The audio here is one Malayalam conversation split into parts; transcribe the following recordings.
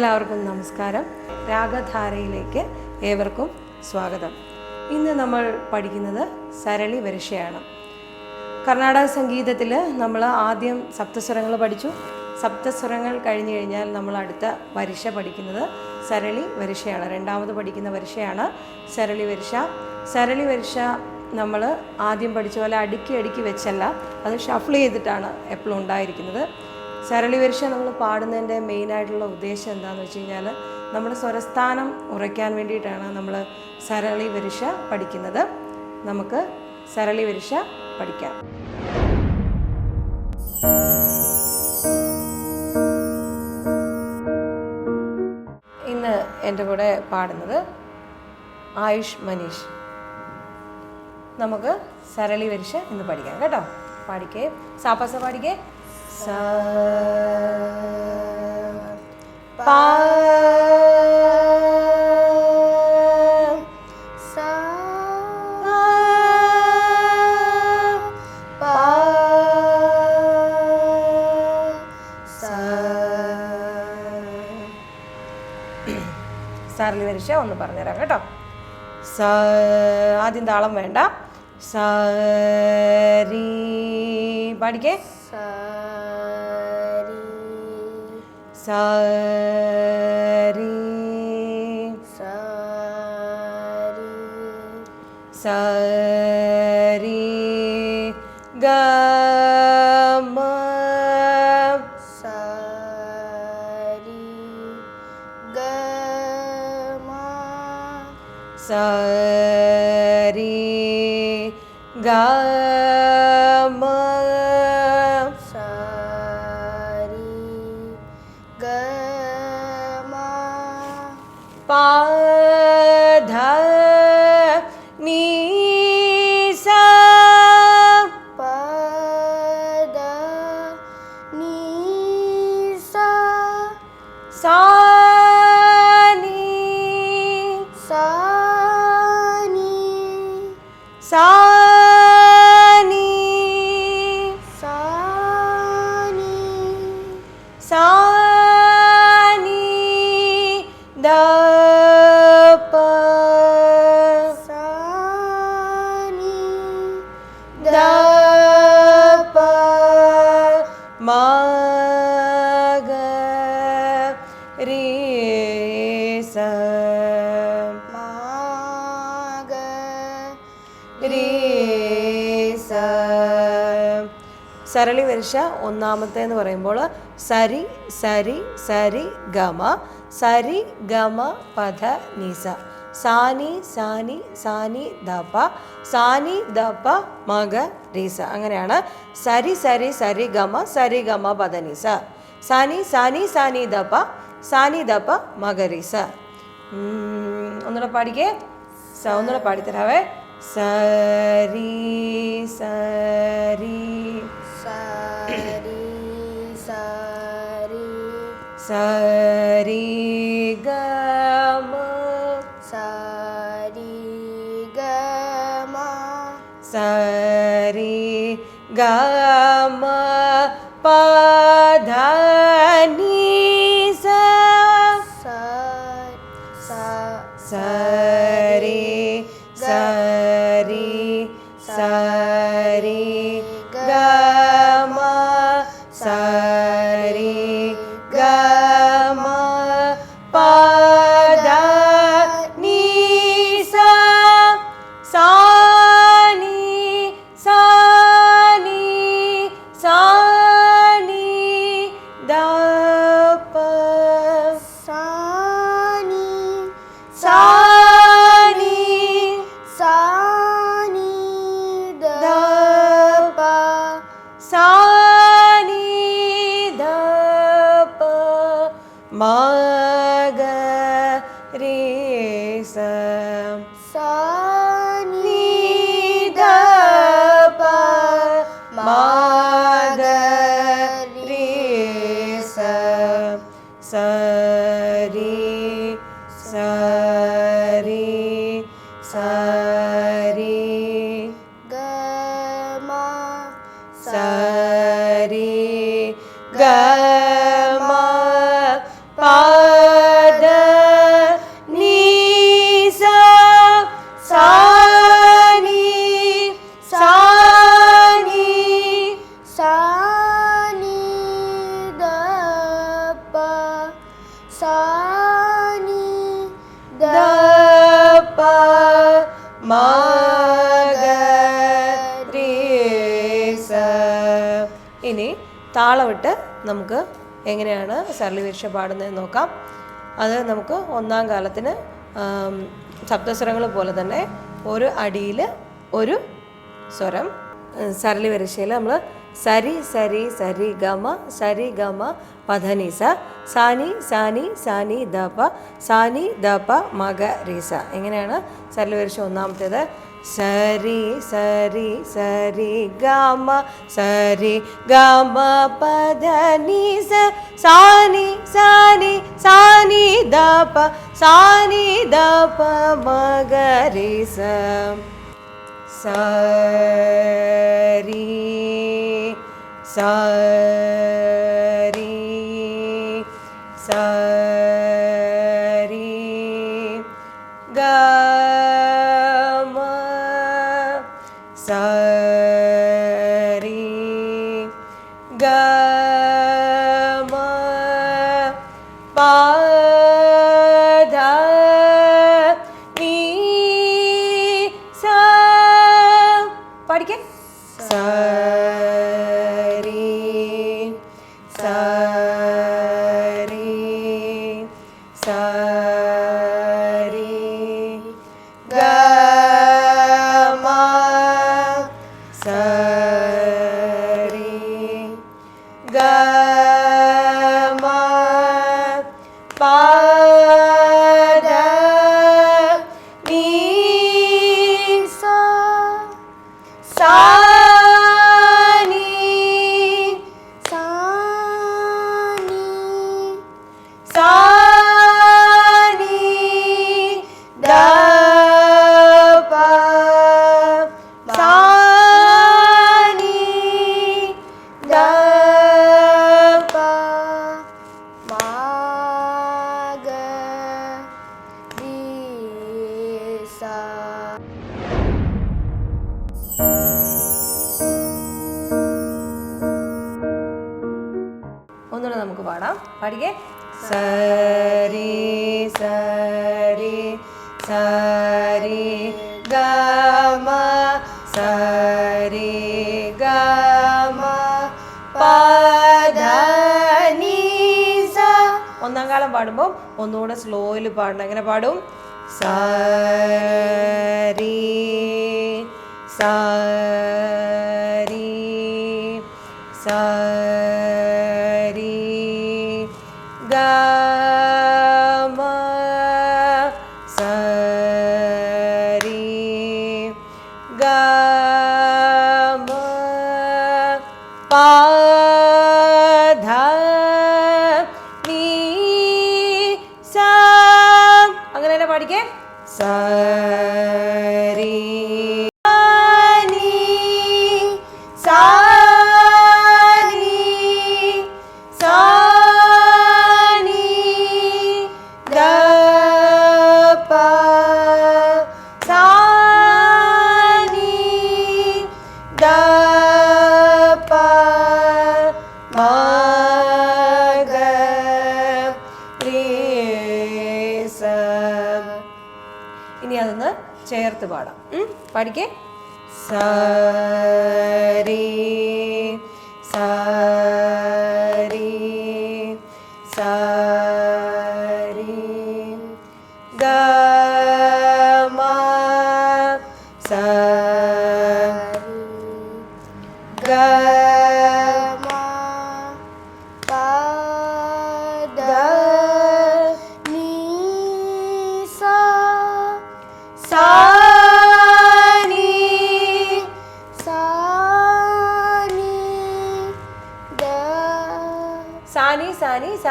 എല്ലാവർക്കും നമസ്കാരം. രാഗധാരയിലേക്ക് ഏവർക്കും സ്വാഗതം. ഇന്ന് നമ്മൾ പഠിക്കുന്നത് സരളി വരിഷയാണ് കർണാടക സംഗീതത്തിൽ നമ്മൾ ആദ്യം സപ്തസ്വരങ്ങൾ പഠിച്ചു. സപ്തസ്വരങ്ങൾ കഴിഞ്ഞു കഴിഞ്ഞാൽ നമ്മൾ അടുത്ത വരിഷ പഠിക്കുന്നത് സരളി വരിഷയാണ് രണ്ടാമത് പഠിക്കുന്ന വരിഷയാണ് സരളി വരിഷ സരളി വരിഷ നമ്മൾ ആദ്യം പഠിച്ച പോലെ അടുക്കി അടുക്കി വെച്ചല്ല അത് ഷഫിൾ ചെയ്തിട്ടാണ് എപ്പോഴും ഉണ്ടായിരിക്കുന്നത്. സരളി വരിഷ നമ്മൾ പാടുന്നതിന്റെ മെയിനായിട്ടുള്ള ഉദ്ദേശം എന്താണെന്ന് വെച്ച് കഴിഞ്ഞാൽ നമ്മുടെ സ്വരസ്ഥാനം ഉറയ്ക്കാൻ വേണ്ടിയിട്ടാണ് നമ്മൾ സരളി വരിഷ പഠിക്കുന്നത്. നമുക്ക് സരളി വരിഷ പഠിക്കാം. ഇന്ന് എന്റെ കൂടെ പാടുന്നത് ആയുഷ് മനീഷ്. നമുക്ക് സരളി വരിഷ ഇന്ന് പഠിക്കാം കേട്ടോ. പാടിക്കേ. സാപ്പാസ പാടിക്കേ. സാറിൽ വരിഷ ഒന്ന് പറഞ്ഞുതരാം കേട്ടോ സ ആദ്യം താളം വേണ്ട. സരി പാടിക്കേ. Sari. Sari. Sari. Gama. Sari. Gama. Sari. Gama. Sarali വരിശ ഒന്നാമത്തെ എന്ന് പറയുമ്പോൾ സരി സരി സരി ഗമ. സരി ഗമ പധ നിസ. സാനി സാനി സാനി ദപ. സാനി ദപ മഗ രീസ. അങ്ങനെയാണ്. സരി സരി സരി ഗമ സരി ഗമ പദ നിസ. സാനി സാനി സാനി ദപ. സാനി ദപ മഗരീസ ഒന്നുകൂടെ പാടിക്കേ. സ ഒന്നുകൂടെ പാടിത്തരാവേ. സരി സരി സരി ഗമ സരി ഗമ പധ എങ്ങനെയാണ് സരളി വീക്ഷ പാടുന്നത് നോക്കാം. അത് നമുക്ക് ഒന്നാം കാലത്തിന് ശബ്ദസ്വരങ്ങൾ പോലെ തന്നെ ഒരു അടിയിൽ ഒരു സ്വരം സരളി വരിശയിൽ നമ്മൾ സരി സരി സരി ഗമ സരി ഗമ പധനിസ സാനി സാനി സാനി ദപ സാനി ദപ മഗ രീസ എങ്ങനെയാണ് സരളി വരിശ ഒന്നാമത്തേത്. सरि सरि सरि गम सरि गम पधनि स सानि सानि सानि दप सानि दप मगरि स सरि सरि सरि ग പദ പാടിക്കേ? സരി സരി സരി ഗമ സരി ഗമ ഒന്നാം കാലം പാടുമ്പോൾ ഒന്നുകൂടെ സ്ലോയിൽ പാടണം. എങ്ങനെ പാടും? സരി സരി ചേർത്ത് പാടാം? പാടിക്കേ സരി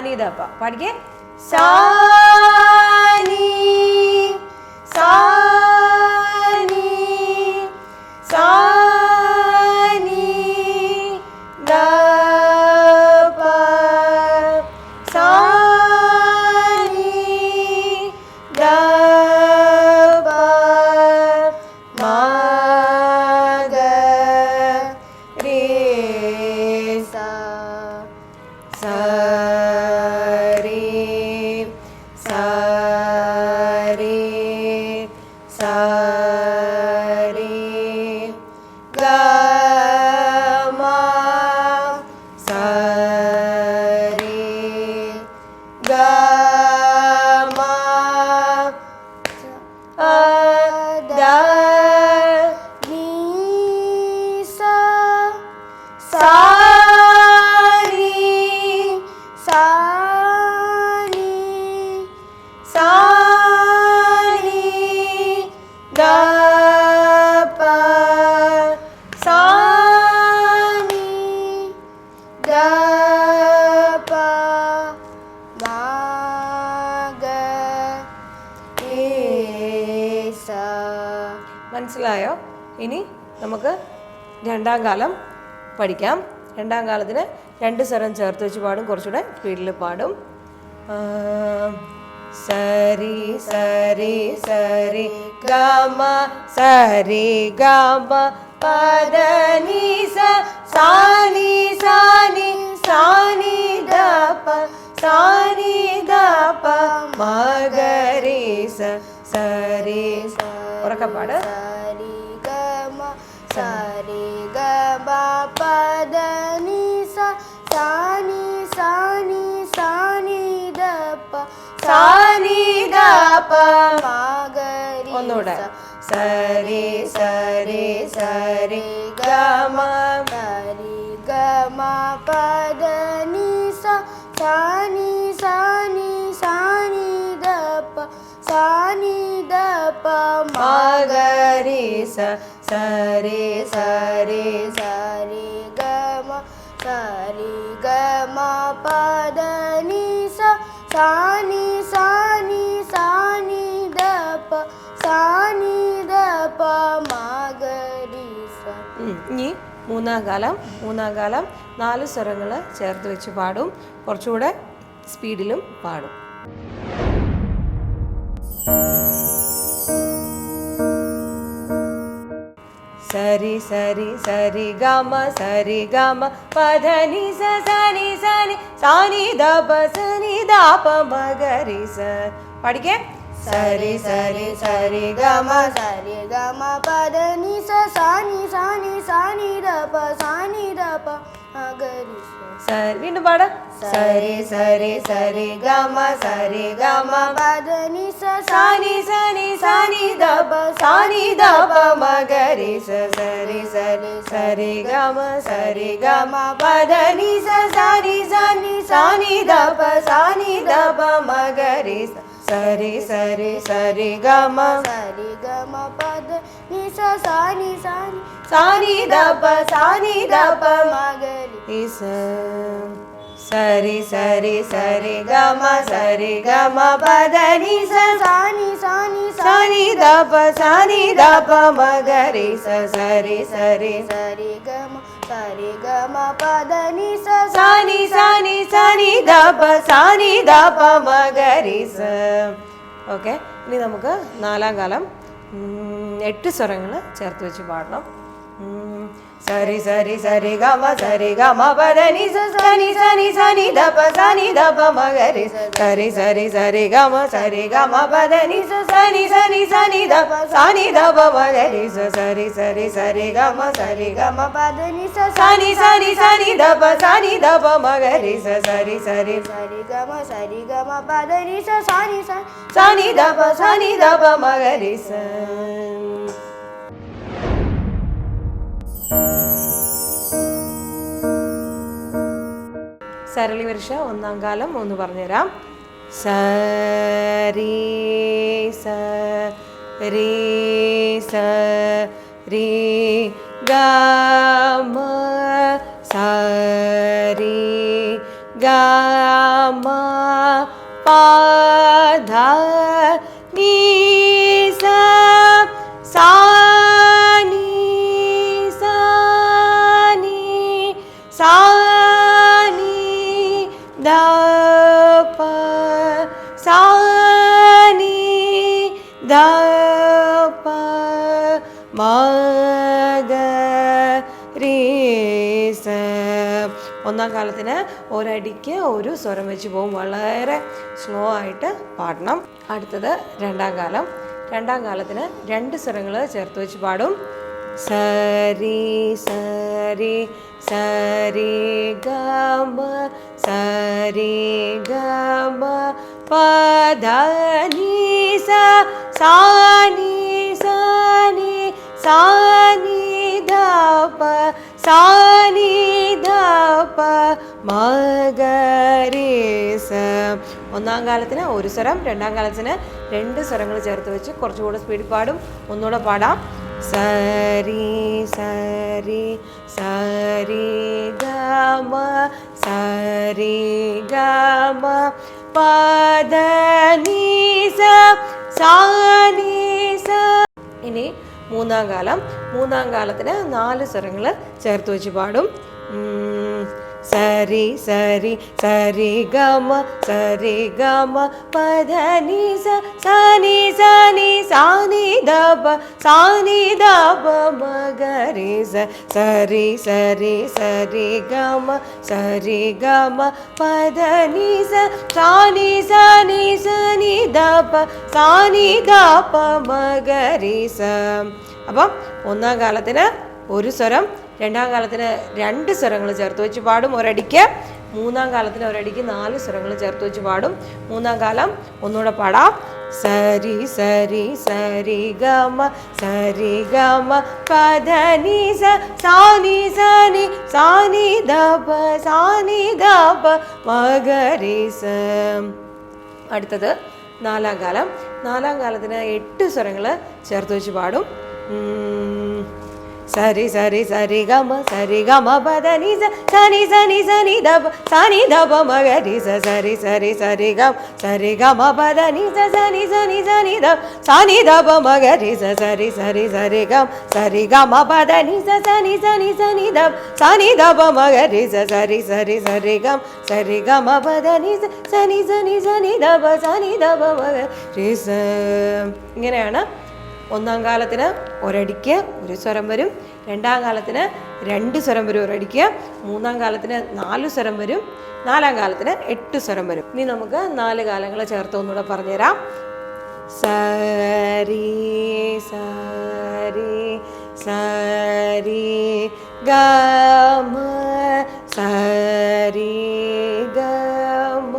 സാനി സാനി ദപ്പ ഇനി നമുക്ക് രണ്ടാം കാലം പഠിക്കാം. രണ്ടാം കാലത്തിന് രണ്ട് സ്വരം ചേർത്ത് വെച്ച് പാടും. കുറച്ചുകൂടെ സ്പീഡിൽ പാടും. സരി സരി സരി ഗമ സരി ഗമ പദനി സാനി സാനി സാനി ദ പ സാനി ദ പ മഗരി സരി ഉറക്കപ്പാട് സരി ഗ പദ നി സ സാനി സാനി സാനി ദ പ സാനി ദ പ മഗരി ഒന്നുകൂടെ. സരി സരി സരി ഗമ സരി ഗമ പദ നി സ സാനി സാനി സാനി ദ പ സാനി ദ പ മാഗരി സ സരി സരി സരി ഗമ സരി ഗമ പദനി സാനി സാനി സാനി ദ പ സാനി ദ പ മഗരി സ ഇനി മൂന്നാം കാലം മൂന്നാം കാലം നാല് സ്വരങ്ങൾ ചേർത്ത് വെച്ച് പാടും. കുറച്ചുകൂടെ സ്പീഡിലും പാടും. സരി സരി സരി ഗമ സരി ഗമ പധനി സ സനി സനി സാനി ദപ സനി ദാപ മഗരി സ പഠിക്കേ സരി സരി സരി ഗമ സരി ഗമ പദ നി സ സാനി സാനി സാനി ദ പ സാനി ദ പ മഗരി സ സരി വീണ്ടും പാട സരി സരി സരി ഗമ സരി ഗമ പദ നി സ സാനി സനി സാനി ദപ സാനി ദപ മഗരി സ സരി സരി സരി ഗമ സരി ഗമ പദ നി സ സാനി സനി സാനി ദപ സാനി ദപ മഗരി സ സരി സരി സരി ഗമ സരി ഗമ പദ നി സ സാനി സാനി സാനി ദപ സാനി ദപ മഗരി ഇസ സരി സരി സരി ഗമ സരി ഗമ പദ നി സ സാനി സാനി സാനി ദപ സാനി ദപ മഗരി സ സരി സരി സരി ഗമ സരി ഗമ പദ നി സ സാനി സാനി സാനി ദപ സാനി ദപ മഗരി സ ഓക്കെ ഇനി നമുക്ക് നാലാം കാലം ഉം, എട്ട് സ്വരങ്ങൾ ചേർത്ത് വെച്ച് പാടണം. ഉം, സരി സരി സരി ഗമ സരി ഗമ പദ നി സ സനി സനി സനി ദപ സനി ദപ മഗരി സ സരി സരി സരി ഗമ സരി ഗമ പദ നി സ സനി സനി സനി ദപ സനി ദപ മഗരി സ സരി സരി സരി ഗമ സരി ഗമ പദ നി സ സനി സനി സനി ദപ സനി ദപ മഗരി സ സരി സരി സരി ഗമ സരി ഗമ സരളി വരിഷ ഒന്നാം കാലം ഒന്ന് പറഞ്ഞുതരാം. സരി സ രീ സ രീ ഗമ സരി നീ ഒന്നാം കാലത്തിന് ഒരടിക്ക് ഒരു സ്വരം വെച്ച് പോകും. വളരെ സ്ലോ ആയിട്ട് പാടണം. അടുത്തത് രണ്ടാം കാലം. രണ്ടാം കാലത്തിന് രണ്ട് സ്വരങ്ങൾ ചേർത്ത് വെച്ച് പാടും. സരി സരി സരി ഗമ സരി ഗമ പധനി സ സാനി സാനി സാനി മഗരീസ ഒന്നാം കാലത്തിന് ഒരു സ്വരം രണ്ടാം കാലത്തിന് രണ്ട് സ്വരങ്ങൾ ചേർത്ത് വെച്ച് കുറച്ചുകൂടെ സ്പീഡിൽ പാടും. ഒന്നുകൂടെ പാടാം. സരി സരി സരി ഗമ സരി ഗമ പദനീസ നീ സ സാനി സ ഇനി മൂന്നാം കാലം. മൂന്നാം കാലത്തിന് നാല് സ്വരങ്ങൾ ചേർത്ത് വെച്ച് പാടും. ഉം, സരി സരി സരി ഗമ സരി ഗമ പധ നി സ സനി സനി സാനി ദപ സാനി ദപ മഗരി സ സരി സരി സരി ഗമ സരി ഗമ പധ നി സ സാനി സനി സനി ദപ സാനി ദപ മഗരി സ അപ്പം ഒന്നാം കാലത്തിന് ഒരു സ്വരം രണ്ടാം കാലത്തിന് രണ്ട് സ്വരങ്ങൾ ചേർത്ത് വെച്ച് പാടും ഒരടിക്ക് മൂന്നാം കാലത്തിന് ഒരടിക്ക് നാല് സ്വരങ്ങൾ ചേർത്ത് വെച്ച് പാടും. മൂന്നാം കാലം ഒന്നുകൂടെ പാടാം. സരി സരി സരി ഗമ സരി ഗമ പധനി സ സാനി സനി ദപ സാനി ദപ മകരി സ. അടുത്തത് നാലാം കാലം. നാലാം കാലത്തിന് എട്ട് സ്വരങ്ങൾ ചേർത്ത് വെച്ച് പാടും. സരി സരി സരി ഗമ സരി ഗമ പദ നി സ സനി സനി സനി ദപ സനി ദപ മഗരി സരി സരി സരി ഗം സരി ഗമ പദ നി സ സനി സനി സനി ദപ സനി ദപ മഗരി സരി സരി സരി ഗം സരി ഗമ പദ നി സ സനി സനി സനി ദപ സനി ദപ മഗരി സ സരി സരി സരി ഗം സരി ഗമ പദ നി സനി സനി സനി ദപ സനി മഗരി സ ഇങ്ങനെയാണ് ഒന്നാം കാലത്തിന് ഒരടിക്ക് ഒരു സ്വരം വരും രണ്ടാം കാലത്തിന് രണ്ട് സ്വരം വരും ഒരടിക്ക് മൂന്നാം കാലത്തിന് നാല് സ്വരം വരും നാലാം കാലത്തിന് എട്ട് സ്വരം വരും. ഇനി നമുക്ക് നാല് കാലങ്ങൾ ചേർത്ത് ഒന്നുകൂടെ പറഞ്ഞുതരാം. സരി സരി സരി ഗമ സരി ഗമ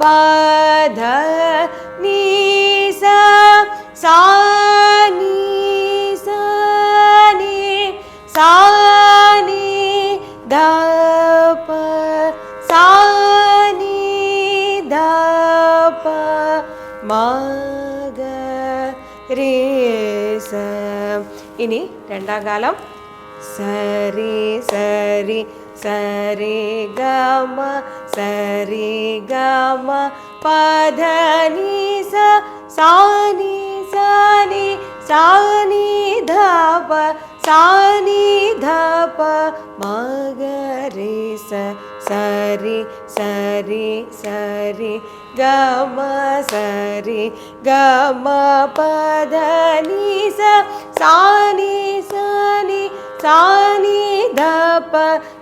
പധ ഇനി രണ്ടാം കാലം. സരി സരി സരി ഗമ സരി ഗമ പധനി സ സാനി സാനി സാനി ധപ സാനി ധപ മഗരി സ സരി സരി സരി ഗമ സരി ഗമ പദ നി സ സാനി സാനി സാനി ധപ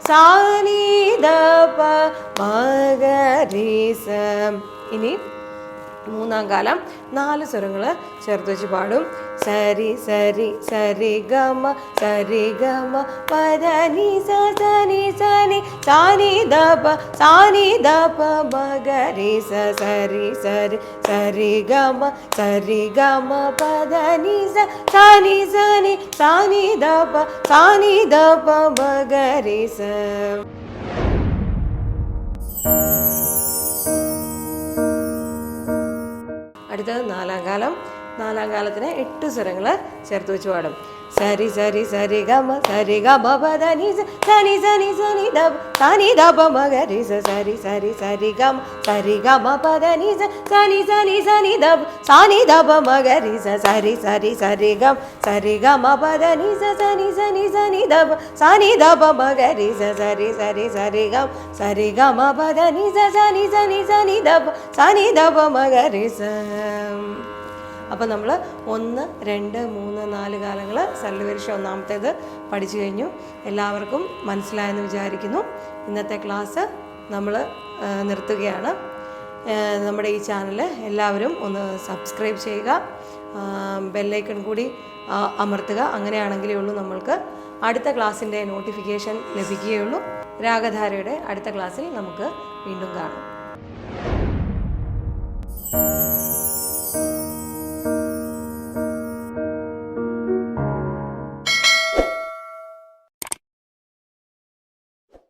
സാനി ധപ മഗരി സ ഇനി മൂന്നാം കാലം നാല് സ്വരങ്ങൾ ചേർത്ത് വെച്ച് പാടും. സരി സരി സരി ഗമ സരി ഗമ പദ നി സ സനി സനി സാനി ദപ സാനി ദപ മഗരി സ സരി സരി സരി ഗമ സരി ഗമ പദ നി സ സാനി സനി സാനി ദപ സാനി ദപ മഗരി സ. അടുത്തത് നാലാം കാലം. നാലാം കാലത്തിന് എട്ട് സ്വരങ്ങൾ ചേർത്ത് വെച്ച് പാടും. സരി സരി സരി ഗമ സരി ഗമ പദ നി സ സനി സനി സനി ദപ സനി ദപ മഗരി സ സരി സരി സരി ഗമ സരി ഗമ പദ നി സ സനി സനി സനി ദപ സനി ദപ മഗരി സ സരി സരി സരി ഗം സരി ഗമ പദ നി സ സനി സനി സനി ദപ സനി ദപ മഗരി സ സരി സരി സരി ഗം സരി ഗമ പദ നി സ സനി സനി സനി ദപ സനി ദപ മഗരി സ അപ്പോൾ നമ്മൾ ഒന്ന് രണ്ട് മൂന്ന് നാല് കാലങ്ങൾ സല്ലുപരീക്ഷ ഒന്നാമത്തേത് പഠിച്ചു കഴിഞ്ഞു. എല്ലാവർക്കും മനസ്സിലായെന്ന് വിചാരിക്കുന്നു. ഇന്നത്തെ ക്ലാസ് നമ്മൾ നിർത്തുകയാണ്. നമ്മുടെ ഈ ചാനൽ എല്ലാവരും ഒന്ന് സബ്സ്ക്രൈബ് ചെയ്യുക. ബെല്ലൈക്കൺ കൂടി അമർത്തുക. അങ്ങനെയാണെങ്കിലേ ഉള്ളൂ നമ്മൾക്ക് അടുത്ത ക്ലാസ്സിന്റെ നോട്ടിഫിക്കേഷൻ ലഭിക്കുകയുള്ളൂ. രാഗധാരയുടെ അടുത്ത ക്ലാസ്സിൽ നമുക്ക് വീണ്ടും കാണാം.